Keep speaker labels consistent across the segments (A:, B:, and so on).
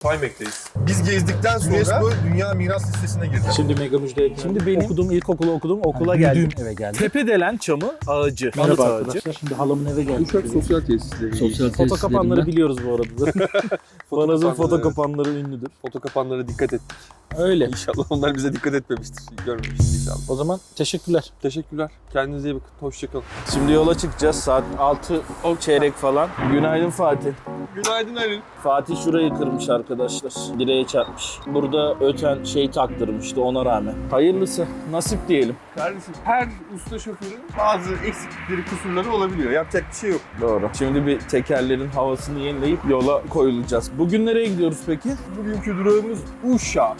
A: Timek'teyiz. Biz gezdikten sonra UNESCO Dünya Miras Listesi'ne girdi.
B: Şimdi mega müjdeye
C: Şimdi benim okuduğum ilkokulu okudum, okula
B: büyüdüğüm
C: geldim.
B: eve geldim.
C: Tepedelen çamı ağacı. Anıt
B: Merhaba
C: ağacı.
B: arkadaşlar. Şimdi halamın eve geldik.
D: Uşak sosyal tesisleri.
B: Sosyal
C: Foto kapanları biliyoruz bu arada. Banaz'ın foto
A: kapanları,
C: kapanları ünlüdür.
A: Foto kapanlara dikkat ettik.
C: Öyle.
A: İnşallah onlar bize dikkat etmemiştir. Görmemiştir inşallah.
C: O zaman teşekkürler.
A: Teşekkürler. Kendinize iyi bakın. Hoşçakalın.
C: Şimdi yola çıkacağız saat 6 o çeyrek falan. Günaydın Fatih.
A: Günaydın Halil.
C: Fatih şurayı kırmış arkadaşlar. Direğe çarpmış. Burada öten şey taktırmıştı ona rağmen. Hayırlısı. Nasip diyelim.
A: Kardeşim her usta şoförün bazı eksiklikleri, kusurları olabiliyor. Yapacak bir şey yok.
C: Doğru. Şimdi bir tekerlerin havasını yenileyip yola koyulacağız. Bugün nereye gidiyoruz peki?
A: Bugünkü durağımız Uşak.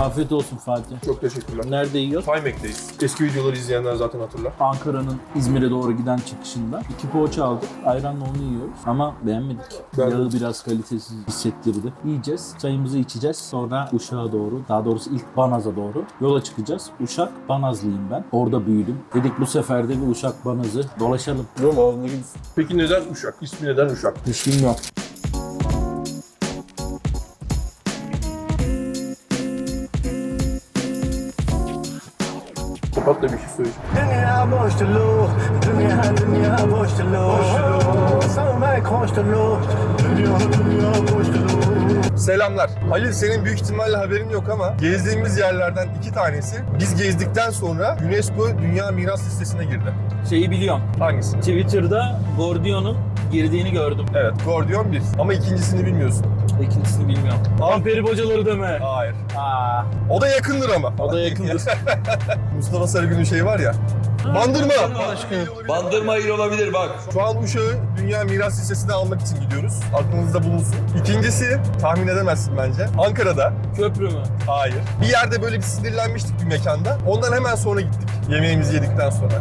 B: Afiyet olsun Fatih.
A: Çok teşekkürler.
C: Nerede yiyoruz?
A: Timek'teyiz. Eski videoları izleyenler zaten hatırlar.
B: Ankara'nın İzmir'e doğru giden çıkışında iki poğaça aldık. Ayranla onu yiyoruz ama beğenmedik.
A: Ben-
B: Yağı biraz kalitesiz hissettirdi. Yiyeceğiz, çayımızı içeceğiz. Sonra Uşak'a doğru, daha doğrusu ilk Banaz'a doğru yola çıkacağız. Uşak, Banazlıyım ben. Orada büyüdüm. Dedik bu sefer de bir Uşak Banaz'ı dolaşalım.
A: Rom ağzına gitsin. Peki neden Uşak? İsmi neden Uşak?
B: Hiç bilmiyorum.
A: Da bir şey söyleyeceğim.
E: Dünya dünya dünya dünya dünya.
A: Selamlar. Halil senin büyük ihtimalle haberin yok ama gezdiğimiz yerlerden iki tanesi biz gezdikten sonra UNESCO Dünya Miras Listesi'ne girdi.
C: Şeyi biliyorum.
A: Hangisi?
C: Twitter'da Gordion'un girdiğini gördüm.
A: Evet, Gordion 1. Ama ikincisini bilmiyorsun.
C: İkincisini bilmiyorum. Amperi bocaları deme.
A: Hayır.
C: Aa,
A: O da yakındır ama.
C: o da yakındır.
A: Mustafa Sarıgül'ün şeyi var ya. Bandırma.
F: Bandırma il olabilir bak.
A: Şu an Uşak'ı Dünya Miras Listesi'ne almak için gidiyoruz. Aklınızda bulunsun. İkincisi, tahmin edemezsin bence. Ankara'da.
C: Köprü mü?
A: Hayır. Bir yerde böyle bir sinirlenmiştik bir mekanda. Ondan hemen sonra gittik. Yemeğimizi yedikten sonra.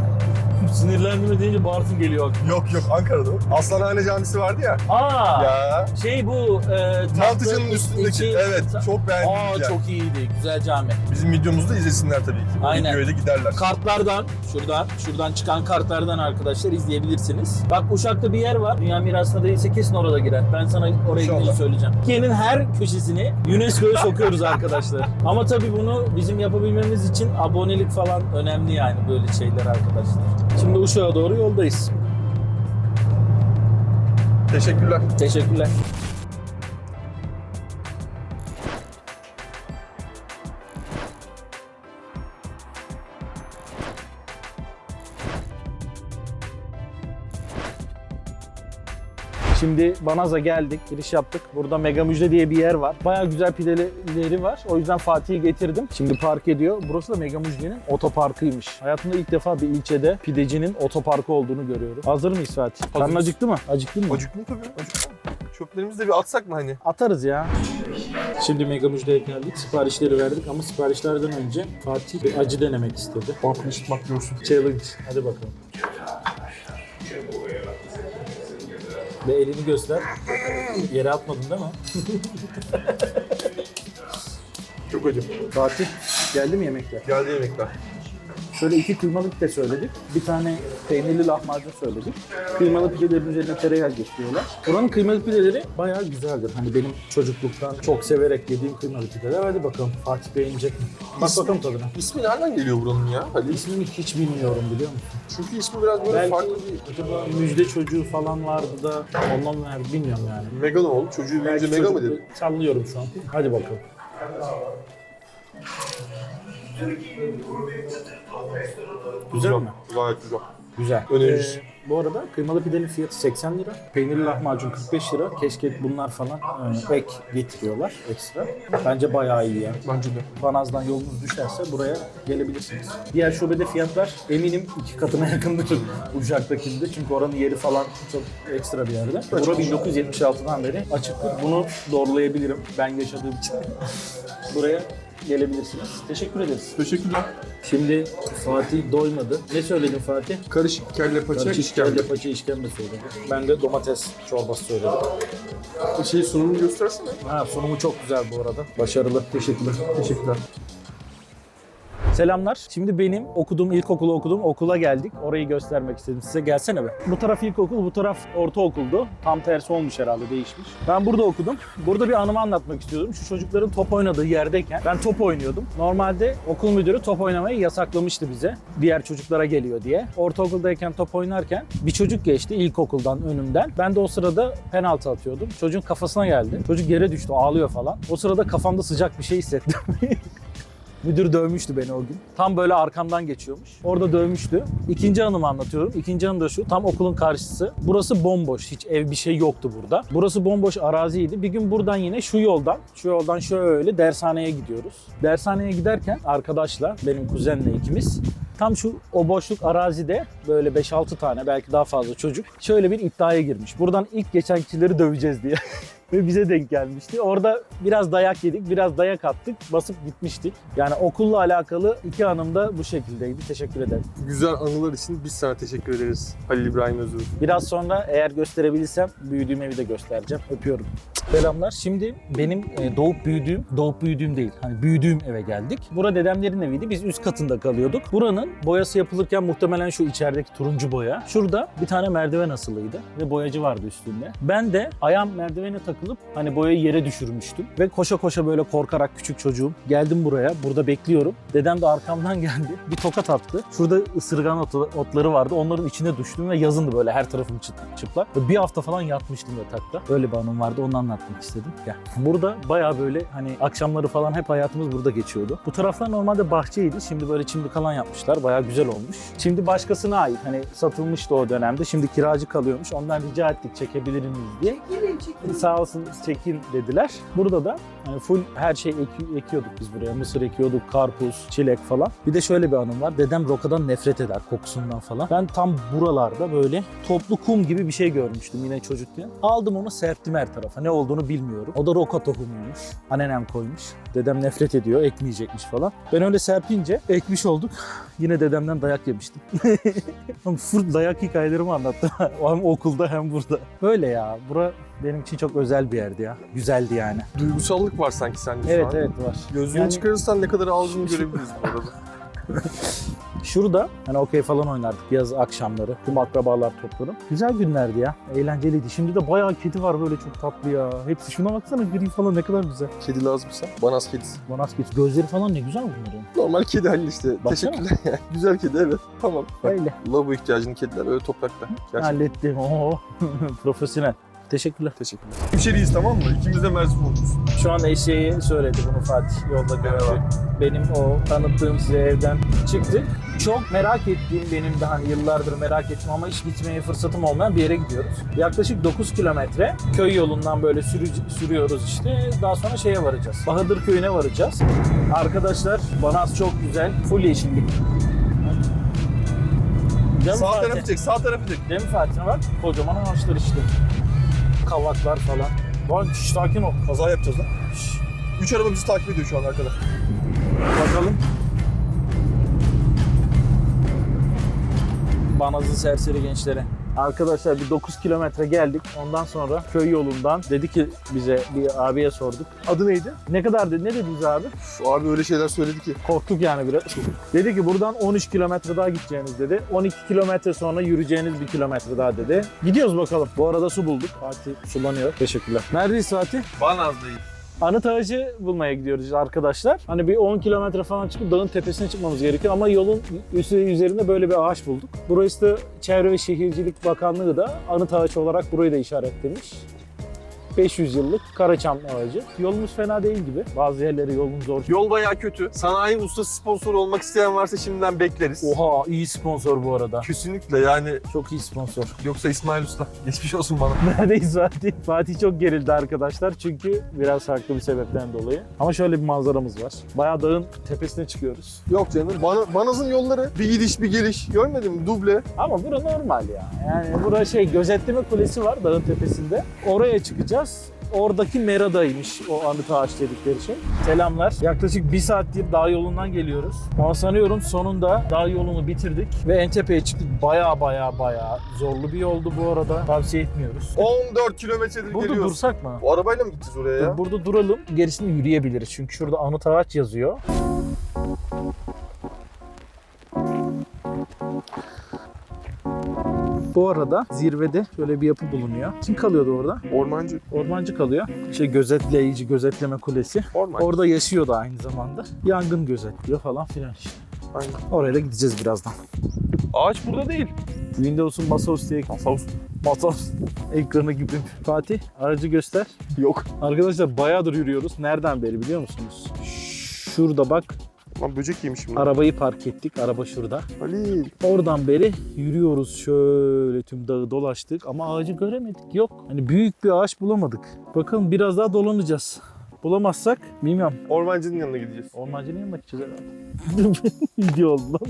C: Sinirlendirme deyince Bartın geliyor aklıma.
A: Yok yok Ankara'da. o. Aslanhane Camisi vardı ya.
C: Aa,
A: Ya.
C: şey bu e,
A: Mantıcının üstündeki.
C: içi-
A: Evet. Çok beğendim.
C: Aa çok iyiydi. Güzel cami.
A: Bizim videomuzda izlesinler tabii ki. O
C: Aynen.
A: Videoya da giderler.
C: Kartlardan, şuradan, şuradan çıkan kartlardan arkadaşlar izleyebilirsiniz. Bak Uşak'ta bir yer var. Dünya mirasına değilse kesin orada girer. Ben sana oraya gidince söyleyeceğim. Türkiye'nin her köşesini UNESCO'ya sokuyoruz arkadaşlar. Ama tabii bunu bizim yapabilmemiz için abonelik falan önemli yani böyle şeyler arkadaşlar. Şimdi Uşak'a doğru yoldayız.
A: Teşekkürler.
C: Teşekkürler. Şimdi Banaz'a geldik, giriş yaptık. Burada Mega Müjde diye bir yer var. Bayağı güzel pideleri var. O yüzden Fatih'i getirdim. Şimdi park ediyor. Burası da Mega Müjde'nin otoparkıymış. Hayatımda ilk defa bir ilçede pidecinin otoparkı olduğunu görüyorum. Hazır mıyız Fatih? Karnın acıktı mı? Acıktın mı?
A: Acıktım tabii. Acıktım. Çöplerimizi de bir atsak mı hani?
C: Atarız ya.
B: Şimdi Mega Müjde'ye geldik. Siparişleri verdik ama siparişlerden önce Fatih bir acı denemek istedi.
A: Işıtmak diyorsun.
B: Challenge. Hadi bakalım. Ve elini göster. Yere atmadın değil mi?
A: Çok acı.
C: Fatih geldi mi yemekler?
A: Geldi yemekler.
C: Şöyle iki kıymalı pide söyledik. Bir tane peynirli lahmacun söyledik. Kıymalı pidelerin üzerine tereyağı geçiriyorlar. Buranın kıymalı pideleri bayağı güzeldir. Hani benim çocukluktan çok severek yediğim kıymalı pideler. Hadi bakalım Fatih beğenecek mi? Bak bakalım tadına.
A: İsmi nereden geliyor buranın ya? Halil.
B: İsmini hiç bilmiyorum biliyor musun?
A: Çünkü ismi biraz böyle
B: Belki
A: farklı bir...
B: acaba müjde çocuğu falan vardı da ondan mı verdi bilmiyorum yani.
A: Mega ne oldu? Çocuğu büyüyünce mega mı dedi?
B: Sallıyorum şu an. Hadi bakalım. Güzel mi?
A: Gayet güzel.
B: Güzel.
A: Öneririz.
B: Ee, bu arada kıymalı pidenin fiyatı 80 lira. Peynirli lahmacun 45 lira. Keşke bunlar falan e, ek getiriyorlar ekstra. Bence bayağı iyi yani.
A: Bence de.
B: Panaz'dan yolunuz düşerse buraya gelebilirsiniz. Diğer şubede fiyatlar eminim iki katına yakındır Uşak'takinde. Çünkü oranın yeri falan çok ekstra bir yerde. Bura 1976'dan beri açıktır. Bunu doğrulayabilirim ben yaşadığım için. buraya gelebilirsiniz. Teşekkür ederiz.
A: Teşekkürler.
B: Şimdi Fatih doymadı. Ne söyledin Fatih?
A: Karışık kelle paça,
B: Karışık
A: işkembe.
B: kelle paça işkembe söyledim. Ben de domates çorbası söyledim.
A: Şey sunumunu göstersene.
B: Ha sunumu çok güzel bu arada. Başarılı. Teşekkürler.
A: Teşekkürler.
C: Selamlar. Şimdi benim okuduğum ilkokulu okuduğum okula geldik. Orayı göstermek istedim size. Gelsene be. Bu taraf ilkokul, bu taraf ortaokuldu. Tam tersi olmuş herhalde değişmiş. Ben burada okudum. Burada bir anımı anlatmak istiyordum. Şu çocukların top oynadığı yerdeyken ben top oynuyordum. Normalde okul müdürü top oynamayı yasaklamıştı bize. Diğer çocuklara geliyor diye. Ortaokuldayken top oynarken bir çocuk geçti ilkokuldan önümden. Ben de o sırada penaltı atıyordum. Çocuğun kafasına geldi. Çocuk yere düştü ağlıyor falan. O sırada kafamda sıcak bir şey hissettim. Müdür dövmüştü beni o gün. Tam böyle arkamdan geçiyormuş. Orada dövmüştü. İkinci anımı anlatıyorum. İkinci anı da şu. Tam okulun karşısı. Burası bomboş. Hiç ev bir şey yoktu burada. Burası bomboş araziydi. Bir gün buradan yine şu yoldan, şu yoldan şöyle dershaneye gidiyoruz. Dershaneye giderken arkadaşla, benim kuzenle ikimiz Tam şu o boşluk arazide böyle 5-6 tane belki daha fazla çocuk şöyle bir iddiaya girmiş. Buradan ilk geçen kişileri döveceğiz diye. Ve bize denk gelmişti. Orada biraz dayak yedik, biraz dayak attık, basıp gitmiştik. Yani okulla alakalı iki anım da bu şekildeydi. Teşekkür ederim.
A: Güzel anılar için biz sana teşekkür ederiz Halil İbrahim Özür.
C: Biraz sonra eğer gösterebilirsem büyüdüğüm evi de göstereceğim. Öpüyorum. Selamlar. Şimdi benim e, doğup büyüdüğüm, doğup büyüdüğüm değil, hani büyüdüğüm eve geldik. Bura dedemlerin eviydi. Biz üst katında kalıyorduk. Buranın boyası yapılırken muhtemelen şu içerideki turuncu boya. Şurada bir tane merdiven asılıydı ve boyacı vardı üstünde. Ben de ayağım merdivene takılıp hani boyayı yere düşürmüştüm. Ve koşa koşa böyle korkarak küçük çocuğum geldim buraya. Burada bekliyorum. Dedem de arkamdan geldi. Bir tokat attı. Şurada ısırgan otları vardı. Onların içine düştüm ve yazındı böyle her tarafım çıplak. Bir hafta falan yatmıştım yatakta. Öyle bir anım vardı. Onu anlatmak istedim. Ya burada baya böyle hani akşamları falan hep hayatımız burada geçiyordu. Bu taraflar normalde bahçeydi. Şimdi böyle çimdik alan yapmışlar. Baya güzel olmuş. Şimdi başkasına ait. Hani satılmıştı o dönemde. Şimdi kiracı kalıyormuş. Ondan rica ettik çekebilir miyiz diye. Sağ olsun çekin dediler. Burada da yani full her şey eki- ekiyorduk biz buraya. Mısır ekiyorduk, karpuz, çilek falan. Bir de şöyle bir anım var. Dedem rokadan nefret eder kokusundan falan. Ben tam buralarda böyle toplu kum gibi bir şey görmüştüm yine çocukken. Aldım onu serptim her tarafa. Ne olduğunu bilmiyorum. O da roka tohumuymuş. Annenem koymuş. Dedem nefret ediyor, ekmeyecekmiş falan. Ben öyle serpince ekmiş olduk. Yine dedemden dayak yemiştim. Full dayak hikayelerimi anlattım. hem okulda hem burada. Böyle ya. Bura benim için çok özel bir yerdi ya. Güzeldi yani.
A: Duygusallık var sanki sende şu
C: Evet
A: an.
C: evet var.
A: Gözlüğünü
C: Yani-
A: çıkarırsan ne kadar ağzını görebiliriz bu arada.
C: Şurada hani okey falan oynardık yaz akşamları. Tüm akrabalar toplanıp. Güzel günlerdi ya. Eğlenceliydi. Şimdi de bayağı kedi var böyle çok tatlı ya. Hepsi şuna baksana gri falan ne kadar güzel.
A: Kedi lazımsa. Banas kedisi.
C: Bonas kedi. Gözleri falan ne güzel bunların.
A: Normal kedi Halil işte.
C: Baksana.
A: Teşekkürler yani. Güzel kedi evet. Tamam.
C: Öyle.
A: lavabo ihtiyacını kediler öyle toprakta. Gerçekten.
C: Hallettim. Oo. Profesyonel. Teşekkürler.
A: Teşekkürler. Hemşeriyiz tamam mı? İkimiz de Merzifonluyuz.
C: Şu an eşeği söyledi bunu Fatih yolda gördü. Benim o tanıttığım size evden çıktık. Çok merak ettiğim benim de hani yıllardır merak ettim ama hiç gitmeye fırsatım olmayan bir yere gidiyoruz. Yaklaşık 9 kilometre köy yolundan böyle sürü- sürüyoruz işte. Daha sonra şeye varacağız. Bahadır köyüne varacağız. Arkadaşlar Banaz çok güzel. Full yeşillik. Değil mi
A: Sağ
C: Fatih?
A: tarafı çek, sağ tarafı çek.
C: Değil mi Fatih? Bak kocaman ağaçlar işte. Kavaklar falan. Vay şş, sakin ol.
A: Kaza yapacağız lan. Üç araba bizi takip ediyor şu an arkada.
C: Bakalım. Banaz'ın serseri gençleri. Arkadaşlar bir 9 kilometre geldik. Ondan sonra köy yolundan dedi ki bize bir abiye sorduk.
A: Adı neydi?
C: Ne kadar dedi? Ne dediniz abi?
A: Üf, abi öyle şeyler söyledi ki.
C: Korktuk yani biraz. dedi ki buradan 13 kilometre daha gideceğiniz dedi. 12 kilometre sonra yürüyeceğiniz bir kilometre daha dedi. Gidiyoruz bakalım. Bu arada su bulduk. Fatih sulanıyor. Teşekkürler. Neredeyiz Fatih?
A: Banaz'dayım.
C: Anıt ağacı bulmaya gidiyoruz arkadaşlar. Hani bir 10 kilometre falan çıkıp dağın tepesine çıkmamız gerekiyor ama yolun üstü üzerinde böyle bir ağaç bulduk. Burası da Çevre ve Şehircilik Bakanlığı da anıt ağaç olarak burayı da işaretlemiş. 500 yıllık Karaçam ağacı. Yolumuz fena değil gibi. Bazı yerleri yolun zor.
A: Yol bayağı kötü. Sanayi ustası sponsor olmak isteyen varsa şimdiden bekleriz.
C: Oha iyi sponsor bu arada.
A: Kesinlikle yani
C: Çok iyi sponsor.
A: yoksa İsmail Usta. Geçmiş olsun bana.
C: Neredeyiz Fatih? Fatih çok gerildi arkadaşlar çünkü biraz farklı bir sebepten dolayı. Ama şöyle bir manzaramız var. Bayağı dağın tepesine çıkıyoruz.
A: Yok canım. Bana, Banaz'ın yolları bir gidiş bir geliş. Görmedin mi? Duble.
C: Ama bura normal ya. Yani bura şey gözetleme kulesi var dağın tepesinde. Oraya çıkacağız biraz oradaki Mera'daymış o anıt ağaç dedikleri şey. Selamlar. Yaklaşık bir saattir dağ yolundan geliyoruz. Ama sanıyorum sonunda dağ yolunu bitirdik ve Entepe'ye çıktık. Baya baya baya zorlu bir yoldu bu arada. Tavsiye etmiyoruz.
A: 14 kilometredir
C: Burada dursak mı?
A: O arabayla mı gideceğiz oraya ya?
C: Burada duralım. Gerisini yürüyebiliriz. Çünkü şurada anıt ağaç yazıyor. Bu arada zirvede şöyle bir yapı bulunuyor. Kim kalıyordu orada?
A: Ormancı.
C: Ormancı kalıyor. Şey gözetleyici, gözetleme kulesi.
A: Ormancı.
C: Orada yaşıyor da aynı zamanda. Yangın gözetliyor falan filan işte.
A: Aynen.
C: Oraya da gideceğiz birazdan.
A: Ağaç burada değil.
C: Windows'un masaüstü diye
A: Masaüstü.
C: Masaüstü ekranı gibi. Fatih aracı göster.
A: Yok.
C: Arkadaşlar bayağıdır yürüyoruz. Nereden beri biliyor musunuz? Şurada bak
A: Lan böcek yemişim.
C: arabayı park ettik. Araba şurada.
A: Halil.
C: Oradan beri yürüyoruz şöyle tüm dağı dolaştık ama ağacı göremedik. Yok. Hani büyük bir ağaç bulamadık. Bakalım biraz daha dolanacağız. Bulamazsak bilmiyorum.
A: Ormancının yanına gideceğiz.
C: Ormancının yanına gideceğiz herhalde. Video oldu lan.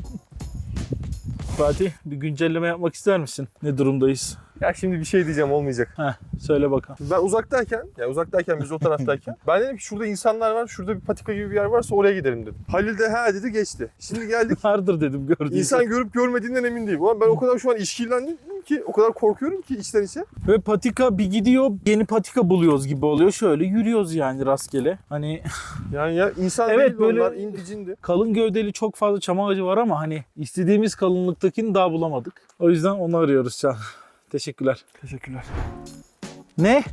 C: Fatih bir güncelleme yapmak ister misin? Ne durumdayız?
A: Ya şimdi bir şey diyeceğim olmayacak.
C: Heh, söyle bakalım.
A: Ben uzaktayken, ya uzaktayken biz o taraftayken ben dedim ki şurada insanlar var, şurada bir patika gibi bir yer varsa oraya gidelim dedim. Halil de ha dedi geçti. Şimdi geldik.
C: Vardır dedim gördüğünüz.
A: İnsan görüp görmediğinden emin değilim. Ulan ben o kadar şu an işkillendim ki, o kadar korkuyorum ki içten içe.
C: Ve patika bir gidiyor yeni patika buluyoruz gibi oluyor. Şöyle yürüyoruz yani rastgele. Hani
A: Yani ya insan
C: Evet,
A: değil
C: böyle-
A: onlar, indi cindi.
C: kalın gövdeli çok fazla çam ağacı var ama hani istediğimiz kalınlıktakini daha bulamadık. O yüzden onu arıyoruz şu an. Teşekkürler.
A: Teşekkürler.
C: Ne?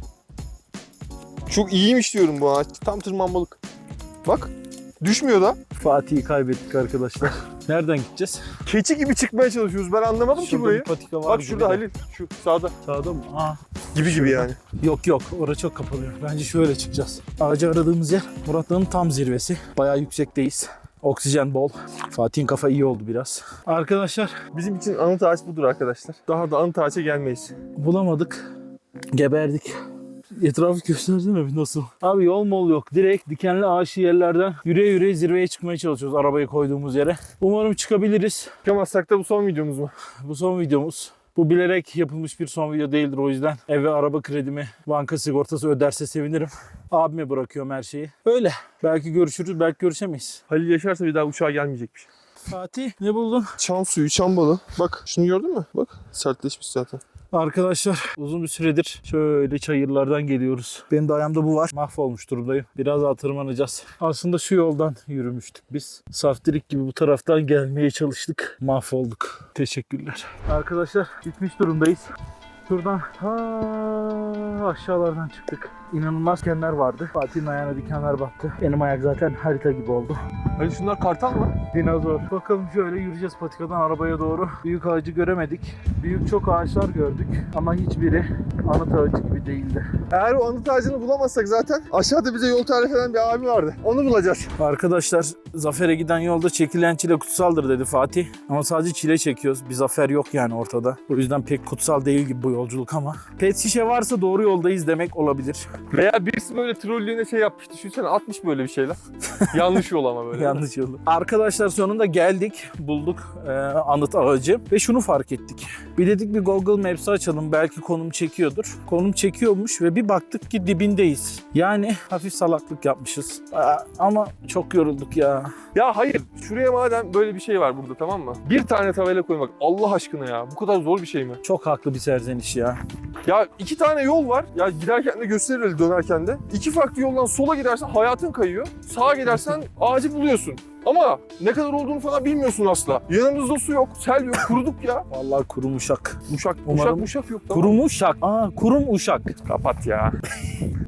A: Çok iyiymiş diyorum bu ağaç. Tam tırmanmalık. Bak düşmüyor da.
C: Fatih'i kaybettik arkadaşlar. Nereden gideceğiz?
A: Keçi gibi çıkmaya çalışıyoruz. Ben anlamadım ki
C: Şurada
A: burayı.
C: bir patika var.
A: Bak
C: gibi
A: şurada
C: de.
A: Halil. Şu sağda.
C: Sağda mı? Aa.
A: Gibi gibi yani.
C: Yok yok orası çok kapalıyor. Bence şöyle çıkacağız. Ağacı aradığımız yer Murat Dağı'nın tam zirvesi. Bayağı yüksekteyiz. Oksijen bol. Fatih'in kafa iyi oldu biraz. Arkadaşlar
A: Bizim için anıt ağaç budur arkadaşlar. Daha da anıt ağaça gelmeyiz.
C: bulamadık. Geberdik. Etrafı göstersene bir nasıl. Abi yol mol yok. Direkt dikenli ağaçlı yerlerden yürüye yürüye zirveye çıkmaya çalışıyoruz arabayı koyduğumuz yere. Umarım çıkabiliriz.
A: Çıkamazsak da bu son videomuz mu?
C: Bu son videomuz. Bu bilerek yapılmış bir son video değildir o yüzden. Ev ve araba kredimi banka sigortası öderse sevinirim. Abime bırakıyorum her şeyi. Öyle. Belki görüşürüz, belki görüşemeyiz.
A: Halil yaşarsa bir daha uçağa gelmeyecekmiş.
C: Fatih ne buldun?
A: Çam suyu, çam balı. Bak şunu gördün mü? Bak sertleşmiş zaten.
C: Arkadaşlar uzun bir süredir şöyle çayırlardan geliyoruz. Benim de ayağımda bu var. Mahvolmuş durumdayım. Biraz daha tırmanacağız. Aslında şu yoldan yürümüştük biz. Saftirik gibi bu taraftan gelmeye çalıştık. Mahvolduk. Teşekkürler. Arkadaşlar gitmiş durumdayız. Şuradan ta aşağılardan çıktık. İnanılmaz dikenler vardı. Fatih'in ayağına dikenler battı. Benim ayak zaten harita gibi oldu.
A: Halil şunlar kartal mı?
C: Dinozor. Bakalım şöyle yürüyeceğiz patikadan arabaya doğru. Büyük ağacı göremedik. Büyük çok ağaçlar gördük ama hiçbiri anıt ağacı gibi değildi.
A: Eğer o anıt ağacını bulamazsak zaten aşağıda bize yol tarif eden bir abi vardı. Onu bulacağız.
C: Arkadaşlar Zafer'e giden yolda çekilen çile kutsaldır dedi Fatih. Ama sadece çile çekiyoruz. Bir zafer yok yani ortada. O yüzden pek kutsal değil gibi bu yolculuk ama. Pet şişe varsa doğru yoldayız demek olabilir.
A: Veya birisi böyle trollüğüne şey yapmış. Düşünsene atmış böyle bir şeyler. Yanlış yol ama böyle.
C: Yanlış yolu. Arkadaşlar sonunda geldik. Bulduk e, anıt ağacı. Ve şunu fark ettik. Bir dedik bir Google Maps'i açalım. Belki konum çekiyordur. Konum çekiyormuş ve bir baktık ki dibindeyiz. Yani hafif salaklık yapmışız. Aa, ama çok yorulduk ya.
A: Ya hayır. Şuraya madem böyle bir şey var burada tamam mı? Bir tane tabela koymak. Allah aşkına ya. Bu kadar zor bir şey mi?
C: Çok haklı bir serzeniş ya.
A: Ya iki tane yol var. Ya giderken de gösterir öyle dönerken de. İki farklı yoldan sola gidersen hayatın kayıyor. Sağa gidersen ağacı buluyorsun. Ama ne kadar olduğunu falan bilmiyorsun asla. Yanımızda su yok, sel yok, kuruduk ya.
C: Vallahi kurumuşak.
A: Uşak,
C: Umarım-
A: uşak, uşak yok. Tamam.
C: Kurumuşak. Aa kurum uşak.
A: Kapat ya.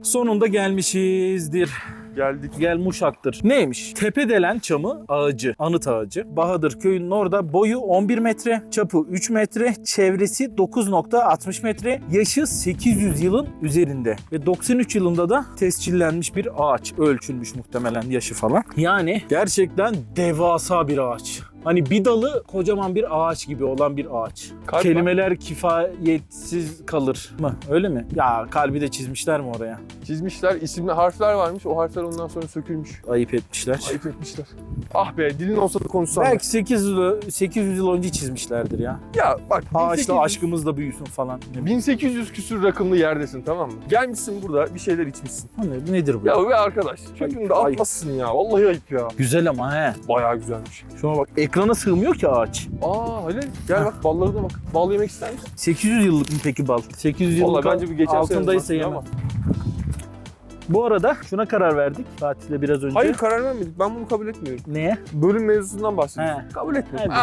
C: Sonunda gelmişizdir.
A: Geldik.
C: Gelmuşaktır. Neymiş? Tepedelen çamı ağacı, anıt ağacı. Bahadır köyünün orada boyu 11 metre, çapı 3 metre, çevresi 9.60 metre, yaşı 800 yılın üzerinde. Ve 93 yılında da tescillenmiş bir ağaç. Ölçülmüş muhtemelen yaşı falan. Yani gerçekten devasa bir ağaç. Hani bir dalı kocaman bir ağaç gibi olan bir ağaç.
A: Kalp
C: Kelimeler kifayetsiz kalır mı? Öyle mi? Ya kalbi de çizmişler mi oraya?
A: Çizmişler, isimli harfler varmış. O harfler ondan sonra sökülmüş.
C: Ayıp etmişler.
A: Ayıp etmişler. Ah be, dilin olsa da konuşsam.
C: Belki 800 yıl, 800 yıl önce çizmişlerdir ya.
A: Ya bak,
C: Ağaçla
A: 1800
C: aşkımız da büyüsün falan. Ne bileyim.
A: 1800 küsür rakımlı yerdesin tamam mı? Gelmişsin burada bir şeyler içmişsin.
C: Ne- nedir bu?
A: Ya ve arkadaş, çöpünü de
C: Ayıp.
A: atmazsın ya. Vallahi ayıp ya.
C: Güzel ama he.
A: Bayağı güzelmiş.
C: Şuna bak ekrana sığmıyor ki ağaç.
A: Aa Halil gel bak ballarına bak. Bal yemek ister misin?
C: 800 yıllık mı peki bal? 800 yıllık
A: Vallahi bence bir geçen
C: altındaysa yemem.
A: ama.
C: Bu arada şuna karar verdik Fatih'le biraz önce.
A: Hayır karar vermedik. Ben bunu kabul etmiyorum.
C: Neye?
A: Bölüm mevzusundan bahsediyorsun.
C: He.
A: Kabul etmiyorum.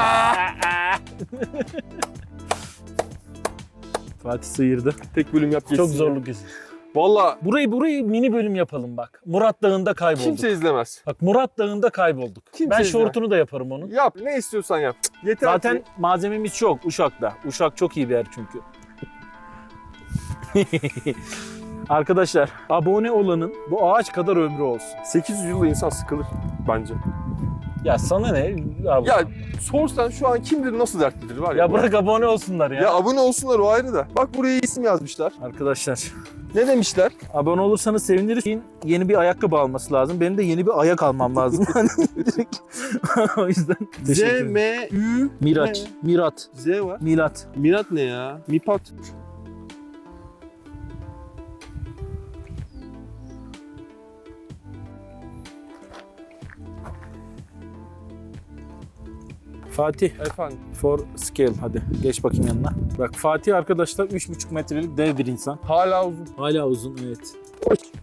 C: Fatih sıyırdı.
A: Tek bölüm yap geçsin.
C: Çok zorluk kesin.
A: Valla
C: Burayı burayı mini bölüm yapalım bak. Murat Dağı'nda kaybolduk.
A: kimse izlemez.
C: Bak Murat Dağı'nda kaybolduk.
A: Kimse
C: ben
A: izlemez.
C: şortunu da yaparım onun.
A: Yap ne istiyorsan yap. Yeter
C: Zaten
A: ki
C: malzememiz çok Uşak'ta. Uşak çok iyi bir yer çünkü. Arkadaşlar abone olanın bu ağaç kadar ömrü olsun.
A: 800 yılda insan sıkılır bence.
C: Ya sana ne? Abi.
A: Ya sorsan şu an kimdir nasıl dertlidir var ya.
C: ya bırak abone olsunlar ya.
A: Ya abone olsunlar o ayrı da. Bak buraya isim yazmışlar.
C: Arkadaşlar
A: Ne demişler?
C: abone olursanız seviniriz. Yeni bir ayakkabı alması lazım. Benim de yeni bir ayak almam lazım. Hani direkt. o yüzden.
A: Z, M, Ü,
C: Miraç. Mirat.
A: Z var.
C: Milat.
A: Mirat ne ya? Mipat.
C: Fatih.
A: Efendim.
C: For scale hadi. Geç bakayım yanına. Bak Fatih arkadaşlar 3,5 metrelik dev bir insan.
A: Hala uzun.
C: Hala uzun evet.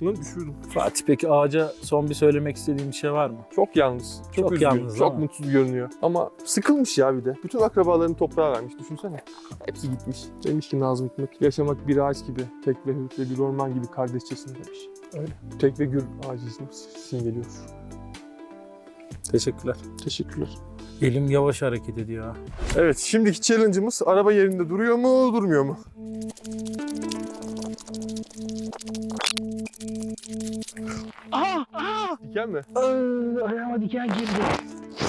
A: Lan düşürdüm.
C: Fatih peki ağaca son bir söylemek istediğin bir şey var mı?
A: Çok yalnız. Çok,
C: Çok
A: üzgün.
C: yalnız,
A: Çok mutsuz görünüyor. Ama sıkılmış ya bir de. Bütün akrabalarını toprağa vermiş. Düşünsene. Hepsi gitmiş. Demiş ki Nazım Hikmet. Yaşamak bir ağaç gibi. Tek ve hürk ve bir orman gibi kardeşçesine demiş. Öyle. Tek ve gür ağacısını simgeliyor.
C: Teşekkürler.
A: Teşekkürler.
C: Elim yavaş hareket ediyor ha.
A: Evet şimdiki challenge'ımız araba yerinde duruyor mu durmuyor mu?
C: Aa, aa,
A: Diken mi?
C: aa, ayağıma diken girdi.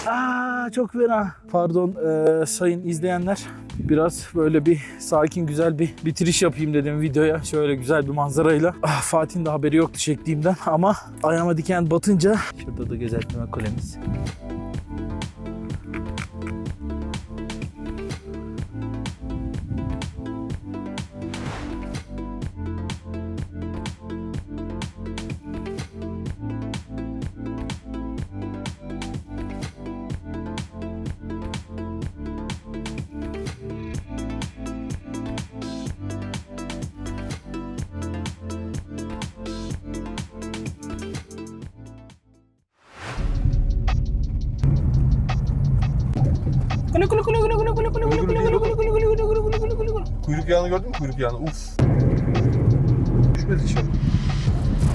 C: Aa, çok fena. Pardon eee, sayın izleyenler. Biraz böyle bir sakin güzel bir bitiriş yapayım dedim videoya. Şöyle güzel bir manzarayla. Ah, Fatih'in de haberi yoktu çektiğimden ama ayağıma diken batınca. Şurada da gözetleme kulemiz.
A: うん。Gördün mü kuyruk yağını? Uf. Düşmedi dışarı.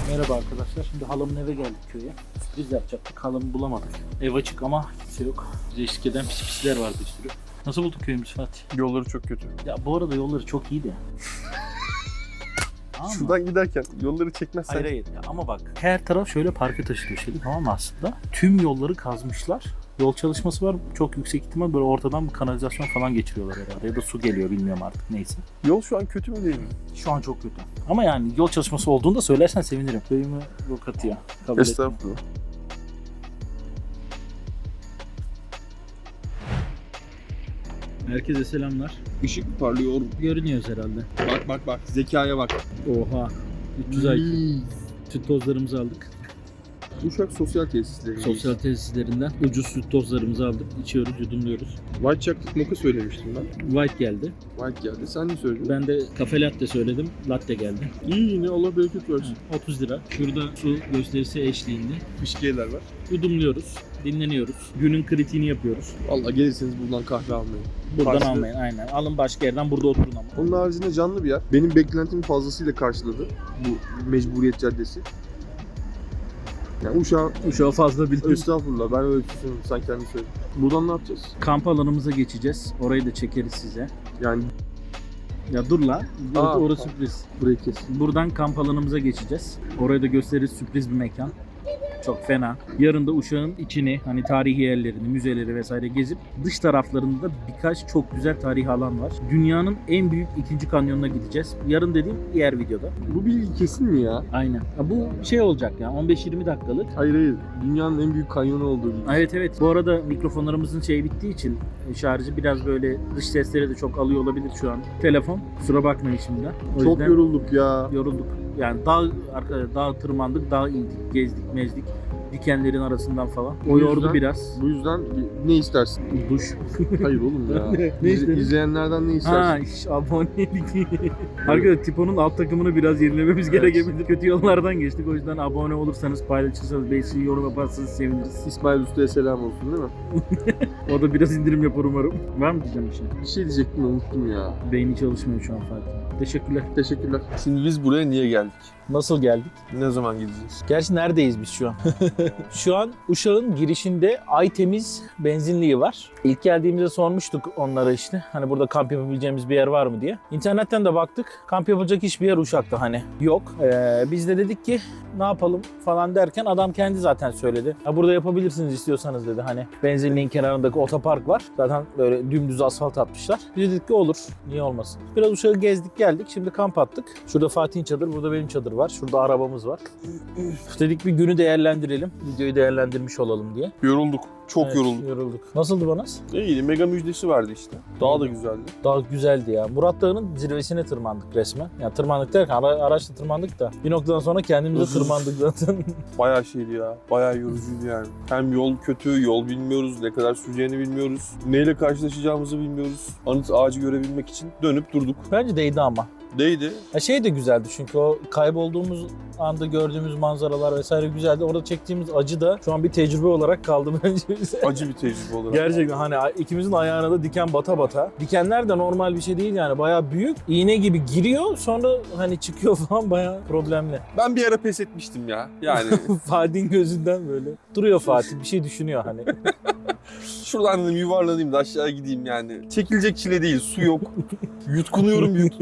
C: Merhaba arkadaşlar. Şimdi halamın eve geldik köye. Sürpriz yapacaktık. Halamı bulamadık. Ev açık ama kimse yok. Bize eşlik eden pis pisler vardı bir sürü. Nasıl bulduk köyümüzü Fatih?
A: Yolları çok kötü.
C: Ya bu arada yolları çok iyiydi. Tamam mı?
A: Şuradan giderken yolları çekmezsen
C: Hayır hayır Ya ama bak her taraf şöyle parke taşı döşeli tamam mı aslında? Tüm yolları kazmışlar. Yol çalışması var. Çok yüksek ihtimal böyle ortadan bir kanalizasyon falan geçiriyorlar herhalde. Ya da su geliyor bilmiyorum artık neyse.
A: yol şu an kötü mü değil mi?
C: Şu an çok kötü. Ama yani yol çalışması olduğunu da söylersen sevinirim. Köyümü Rokatiya. Kabul etmiyorum.
A: Estağfurullah.
C: Herkese selamlar.
A: Işık parlıyor.
C: Görünüyoruz herhalde.
A: Bak bak bak zekaya bak.
C: Oha. 300 IQ. Süt tozlarımızı aldık.
A: Uşak sosyal tesisleri.
C: Sosyal tesislerinden ucuz süt tozlarımızı aldık. İçiyoruz, yudumluyoruz.
A: White chocolate mocha söylemiştim ben.
C: White geldi.
A: White geldi. Sen ne söyledin?
C: Ben de kafe latte söyledim. Latte geldi.
A: İyi yine Allah bereket versin.
C: 30 lira. Şurada su gösterisi eşliğinde.
A: Fışkiyeler var.
C: Yudumluyoruz, dinleniyoruz. Günün kritiğini yapıyoruz.
A: Valla gelirseniz buradan kahve almayın.
C: Buradan
A: Karşılığı-
C: almayın aynen. Alın başka yerden burada oturun ama.
A: Onun haricinde canlı bir yer. Benim beklentimin fazlasıyla karşıladı bu mecburiyet caddesi. Yani Uşak,
C: Uşağı fazla bildim.
A: estağfurullah ben öyle düşünüyorum. Sen kendin söyle. Buradan ne yapacağız?
C: Kamp alanımıza geçeceğiz. Orayı da çekeriz size.
A: Yani
C: Ya dur la.
A: Aa,
C: Orası
A: tamam.
C: sürpriz.
A: burayı kes.
C: Buradan kamp alanımıza geçeceğiz. Orayı da gösteririz sürpriz bir mekan. Çok fena. Yarın da Uşak'ın içini hani tarihi yerlerini, müzeleri vesaire gezip dış taraflarında birkaç çok güzel tarihi alan var. Dünyanın en büyük ikinci kanyonuna gideceğiz. Yarın dediğim diğer videoda.
A: Bu bilgi kesin mi ya?
C: Aynen. Ya bu şey olacak ya 15-20 dakikalık.
A: Hayır hayır. Dünyanın en büyük kanyonu olduğu bilgi.
C: Evet evet. Bu arada mikrofonlarımızın şey bittiği için e, şarjı biraz böyle dış sesleri de çok alıyor olabilir şu an. Telefon. Kusura bakmayın şimdiden. O
A: Çok
C: yüzden
A: yorulduk ya.
C: yorulduk. Yani dağ arka dağ tırmandık, dağ indik, gezdik, mezdik. dikenlerin arasından falan.
A: Bu
C: O yordu
A: yüzden-
C: biraz.
A: Bu yüzden ne istersin?
C: Duş.
A: Hayır oğlum ya.
C: Ne- ne
A: İz- izleyenlerden ne
C: Ha,
A: istersin?
C: iş, abonelik. Arkadaşlar Tipo'nun alt takımını biraz yenilememiz
A: Evet.
C: gerekebilir. Kötü yollardan geçtik. O yüzden abone olursanız, paylaşırsanız, beğeni yorum yaparsanız seviniriz.
A: İsmail Usta'ya selam olsun değil mi?
C: O da biraz indirim yapar umarım. Var mı diyeceğim bir şey?
A: Bir şey diyecektim unuttum ya.
C: Beyni çalışmıyor şu an Fatih. Teşekkürler.
A: Teşekkürler. Şimdi biz buraya niye geldik?
C: Nasıl geldik?
A: Ne zaman gideceğiz?
C: Gerçi neredeyiz biz şu an? şu an Uşak'ın girişinde Aytemiz benzinliği var. İlk geldiğimizde sormuştuk onlara işte hani burada kamp yapabileceğimiz bir yer var mı diye. İnternetten de baktık. Kamp yapacak hiçbir yer Uşak'ta hani yok. Ee, biz de dedik ki ne yapalım falan derken adam kendi zaten söyledi. Ha, burada yapabilirsiniz istiyorsanız dedi hani benzinliğin kenarındaki otopark var. Zaten böyle dümdüz asfalt atmışlar. Biz dedik ki olur niye olmasın. Biraz Uşak'ı gezdik geldik şimdi kamp attık. Şurada Fatih'in çadır burada benim çadır var. Şurada arabamız var. Dedik bir günü değerlendirelim. Videoyu değerlendirmiş olalım diye.
A: Yorulduk. Çok
C: Evet,
A: yorulduk.
C: Yorulduk. Nasıldı bana?
A: İyiydi. Mega müjdesi vardı işte. Daha da güzeldi.
C: Daha güzeldi ya. Murat Dağı'nın zirvesine tırmandık resmen. Yani tırmandık derken ara, araçla tırmandık da. Bir noktadan sonra kendimize tırmandık zaten.
A: Bayağı şeydi ya. Bayağı yorucuydu yani. Hem yol kötü, yol bilmiyoruz, ne kadar süreceğini bilmiyoruz. Neyle karşılaşacağımızı bilmiyoruz. Anıt ağacı görebilmek için dönüp durduk.
C: Bize değdi ama.
A: Değdi.
C: Ya şey de güzeldi çünkü o kaybolduğumuz anda gördüğümüz manzaralar vesaire güzeldi. Orada çektiğimiz acı da şu an bir tecrübe olarak kaldı bence bize.
A: Acı bir tecrübe olarak.
C: Gerçekten hani ikimizin ayağına da diken bata bata. Dikenler de normal bir şey değil yani bayağı büyük. İğne gibi giriyor sonra hani çıkıyor falan bayağı problemli.
A: Ben bir ara pes etmiştim ya. Yani
C: Fatih'in gözünden böyle. Duruyor Fatih bir şey düşünüyor hani.
A: şuradan dedim yuvarlanayım da aşağı gideyim yani. Çekilecek çile değil, su yok. Yutkunuyorum, yut,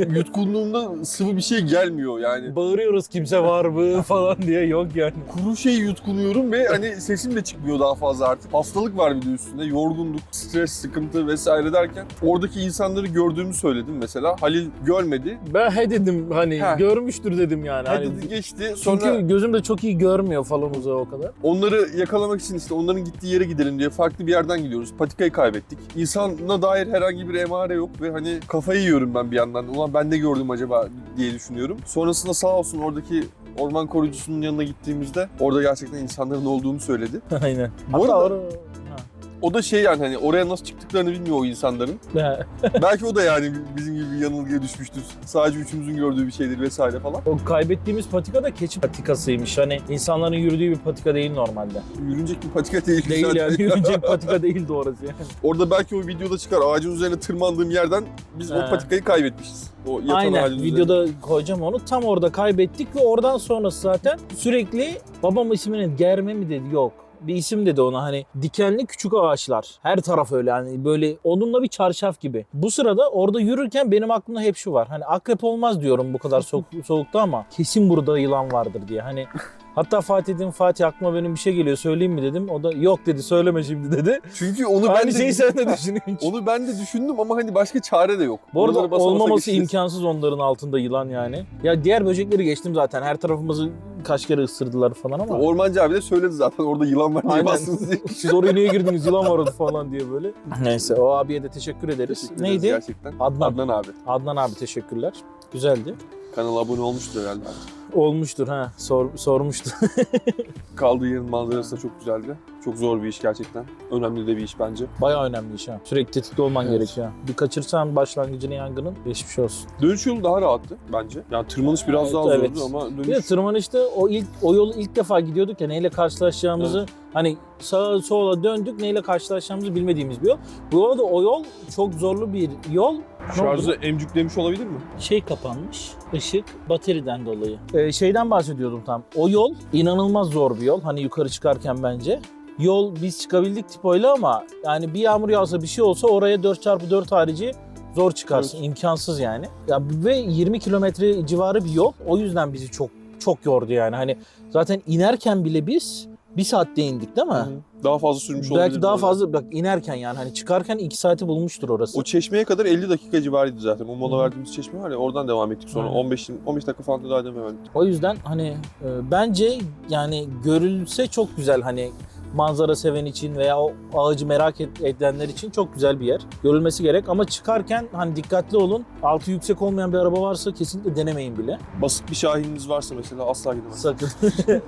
A: yutkunduğumda sıvı bir şey gelmiyor yani.
C: Bağırıyoruz kimse var mı falan diye yok yani.
A: Kuru şey yutkunuyorum ve hani sesim de çıkmıyor daha fazla artık. Hastalık var bir de üstünde. Yorgunluk, stres, sıkıntı vesaire derken oradaki insanları gördüğümü söyledim mesela. Halil görmedi.
C: Ben he dedim hani
A: Ha.
C: görmüştür dedim yani.
A: Hadi
C: Hani,
A: dedi geçti.
C: çünkü
A: Sonra
C: gözüm de çok iyi görmüyor falan uzağa o kadar.
A: onları yakalamak için işte onların gittiği yere gidelim diye farklı bir yerden gidiyoruz. Patikayı kaybettik. İnsana dair herhangi bir emare yok ve hani kafayı yiyorum ben bir yandan. Ulan ben ne gördüm acaba diye düşünüyorum. Sonrasında sağ olsun oradaki orman koruyucusunun yanına gittiğimizde orada gerçekten insanların olduğunu söyledi.
C: Aynen.
A: Bu
C: Hatta
A: arada- O da şey yani hani oraya nasıl çıktıklarını bilmiyor o insanların. Belki o da yani bizim gibi bir yanılgıya düşmüştür. Sadece üçümüzün gördüğü bir şeydir vesaire falan.
C: O kaybettiğimiz patika da keçi patikasıymış. Hani insanların yürüdüğü bir patika değil normalde.
A: Yürünecek bir patika değil.
C: Değil
A: zaten.
C: yani yürünecek patika değildi orası yani.
A: Orada belki o videoda çıkar. Ağacın üzerine tırmandığım yerden biz o
C: He.
A: patikayı kaybetmişiz. O yatan
C: Aynen
A: ağacın üzerine.
C: videoda koyacağım onu. Tam orada kaybettik ve oradan sonrası zaten sürekli babam ismini germe mi dedi yok. Bir isim dedi ona hani dikenli küçük ağaçlar. Her taraf öyle hani böyle onunla bir çarşaf gibi. Bu sırada orada yürürken benim aklımda hep şu var. Hani akrep olmaz diyorum bu kadar soğuk, soğukta ama kesin burada yılan vardır diye. Hani Hatta Fatih dedim Fatih aklıma benim bir şey geliyor söyleyeyim mi dedim. O da yok dedi söyleme şimdi dedi.
A: Çünkü onu ben
C: Aynı
A: de
C: şeyi sen de düşünüyorsun.
A: onu ben de düşündüm ama hani başka çare de yok.
C: Bu arada
A: basa basa
C: olmaması
A: geçeceğiz.
C: imkansız onların altında yılan yani. Ya diğer böcekleri geçtim zaten. Her tarafımızı kaç kere ısırdılar falan ama.
A: Ormancı abi de söyledi zaten orada yılan var diye bastınız diye.
C: Siz oraya niye girdiniz yılan var orada falan diye böyle. Neyse o abiye de teşekkür ederiz.
A: Teşekkür ederiz
C: Neydi?
A: Gerçekten.
C: Adnan.
A: Adnan abi.
C: Adnan abi teşekkürler. Güzeldi.
A: Kanala abone olmuştur herhalde.
C: Olmuştur ha. Sor, sormuştu.
A: Kaldığı yerin manzarası da çok güzeldi. Çok zor bir iş gerçekten. Önemli de bir iş bence.
C: Bayağı önemli iş ha. Sürekli tetikte olman
A: Evet.
C: gerekiyor. Bir kaçırsan başlangıcını yangının geçmiş olsun.
A: Dönüş yolu daha rahattı bence. Yani tırmanış biraz
C: Evet,
A: daha zordu
C: evet.
A: ama
C: Bir de
A: dönüş...
C: tırmanışta o ilk o yolu ilk defa gidiyorduk ya neyle karşılaşacağımızı hani sağa sola döndük neyle karşılaşacağımızı bilmediğimiz bir yol. Bu arada o yol çok zorlu bir yol.
A: Şarjı emcüklemiş olabilir mi?
C: şey kapanmış. ışık bateriden dolayı. Ee, şeyden bahsediyordum tam. O yol inanılmaz zor bir yol. Hani yukarı çıkarken bence. Yol biz çıkabildik tipoyla ama yani bir yağmur yağsa bir şey olsa oraya 4x4 harici zor çıkarsın. İmkansız yani. Ya ve 20 kilometre civarı bir yol. O yüzden bizi çok çok yordu yani. Hani zaten inerken bile biz bir saatte indik değil mi?
A: Daha fazla sürmüş olabilir.
C: Belki daha fazla bak inerken yani hani çıkarken 2 saati bulmuştur orası.
A: O çeşmeye kadar 50 dakika civarıydı zaten. O mola verdiğimiz çeşme var ya oradan devam ettik sonra.
C: Aynen.
A: 15 15 dakika falan devam ettik.
C: O yüzden hani e, bence yani görülse çok güzel hani manzara seven için veya o ağacı merak edenler için çok güzel bir yer. Görülmesi gerek ama çıkarken hani dikkatli olun. Altı yüksek olmayan bir araba varsa kesinlikle denemeyin bile.
A: Basit bir şahininiz varsa mesela asla gidemez.
C: Sakın.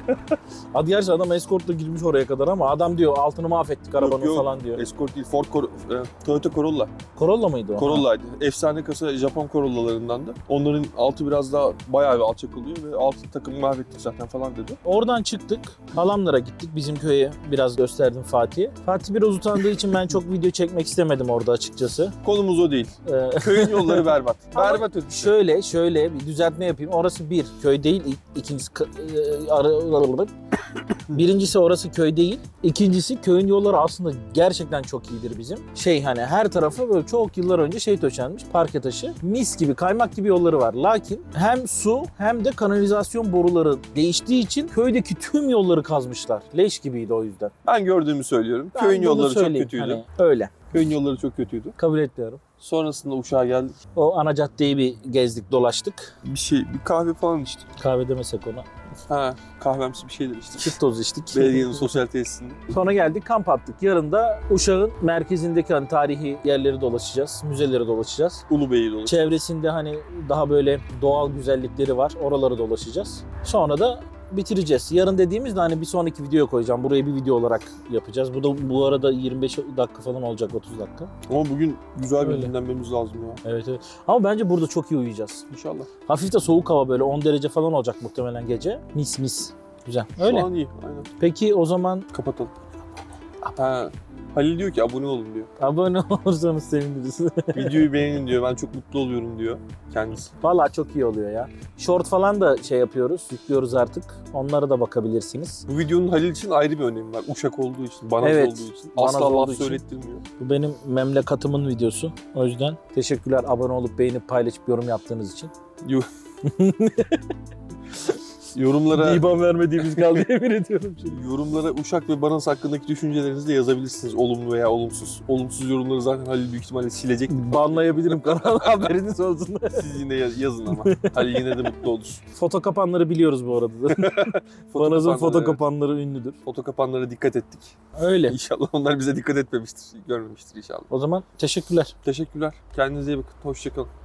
C: Hadi gerçi adam eskortla girmiş oraya kadar ama adam diyor altını mahvettik arabanın
A: Yok,
C: falan diyor.
A: Escort değil, Ford Cor- e, Toyota Corolla.
C: Corolla mıydı o?
A: Corolla'ydı. Efsane kasa Japon Corolla'larındandı. Onların altı biraz daha bayağı bir alçak oluyor ve altı takımı mahvettik zaten falan dedi.
C: Oradan çıktık. Halamlara gittik. Bizim köye biraz gösterdim Fatih'e. Fatih biraz utandığı için ben çok video çekmek istemedim orada açıkçası.
A: Konumuz o değil.
C: Ee,
A: Köyün yolları berbat. Berbat ötesi.
C: şöyle şöyle bir düzeltme yapayım. Orası bir köy değil. İkincisi e, Birincisi orası köy değil. İkincisi köyün yolları aslında gerçekten çok iyidir bizim. Şey hani her tarafı böyle çok yıllar önce şey döşenmiş parke taşı. Mis gibi kaymak gibi yolları var. Lakin hem su hem de kanalizasyon boruları değiştiği için köydeki tüm yolları kazmışlar. Leş gibiydi o yüzden.
A: Ben gördüğümü söylüyorum.
C: Ben
A: Köyün yolları çok kötüydü.
C: Hani öyle.
A: Köyün yolları çok kötüydü.
C: Kabul etmiyorum.
A: Sonrasında Uşak'a geldik.
C: O ana caddeyi bir gezdik dolaştık.
A: Bir şey, bir kahve falan içtik.
C: Kahve demesek ona.
A: Ha, kahvemsi bir şeyler içtik.
C: Çıt toz içtik.
A: Belediyenin sosyal tesisinde.
C: Sonra geldik kamp attık. Yarın da Uşak'ın merkezindeki hani tarihi yerleri dolaşacağız. Müzeleri dolaşacağız.
A: Ulubey'i dolu.
C: Çevresinde hani daha böyle doğal güzellikleri var. Oraları dolaşacağız. Sonra da bitireceğiz. Yarın dediğimizde hani bir sonraki video koyacağım. Burayı bir video olarak yapacağız. Bu da bu arada 25 dakika falan olacak 30 dakika.
A: Ama bugün güzel bir
C: Öyle.
A: dinlenmemiz lazım ya.
C: Evet evet. Ama bence burada çok iyi uyuyacağız.
A: İnşallah.
C: Hafif de soğuk hava böyle 10 derece falan olacak muhtemelen gece. Mis mis. Güzel. Öyle.
A: Şu an iyi. Aynen.
C: Peki o zaman
A: Kapatalım. Ha, Halil diyor ki abone olun diyor.
C: abone olursanız seviniriz.
A: Videoyu beğenin diyor. Ben çok mutlu oluyorum diyor kendisi.
C: Vallahi çok iyi oluyor ya. Short falan da şey yapıyoruz, yüklüyoruz artık. Onlara da bakabilirsiniz.
A: Bu videonun Halil için ayrı bir önemi var. Uşak olduğu için, banaz
C: Evet,
A: olduğu için. Asla laf söylettirmiyor.
C: Bu benim memlekatımın videosu. O yüzden teşekkürler abone olup beğenip paylaşıp yorum yaptığınız için.
A: Yorumlara
C: İban vermediğimiz kaldı emin ediyorum şimdi.
A: yorumlara Uşak ve Banaz hakkındaki düşüncelerinizi de yazabilirsiniz. Olumlu veya olumsuz. Olumsuz yorumları zaten Halil büyük ihtimalle silecek.
C: Banlayabilirim kanal haberiniz olsun.
A: Siz yine yaz- yazın ama. Halil yine de mutlu olur.
C: Foto kapanları biliyoruz bu arada. Banaz'ın
A: kapanları,
C: foto
A: evet.
C: kapanları ünlüdür.
A: Foto kapanlara dikkat ettik.
C: Öyle.
A: İnşallah onlar bize dikkat etmemiştir. Görmemiştir inşallah.
C: O zaman teşekkürler.
A: Teşekkürler. Kendinize iyi bakın. Hoşçakalın.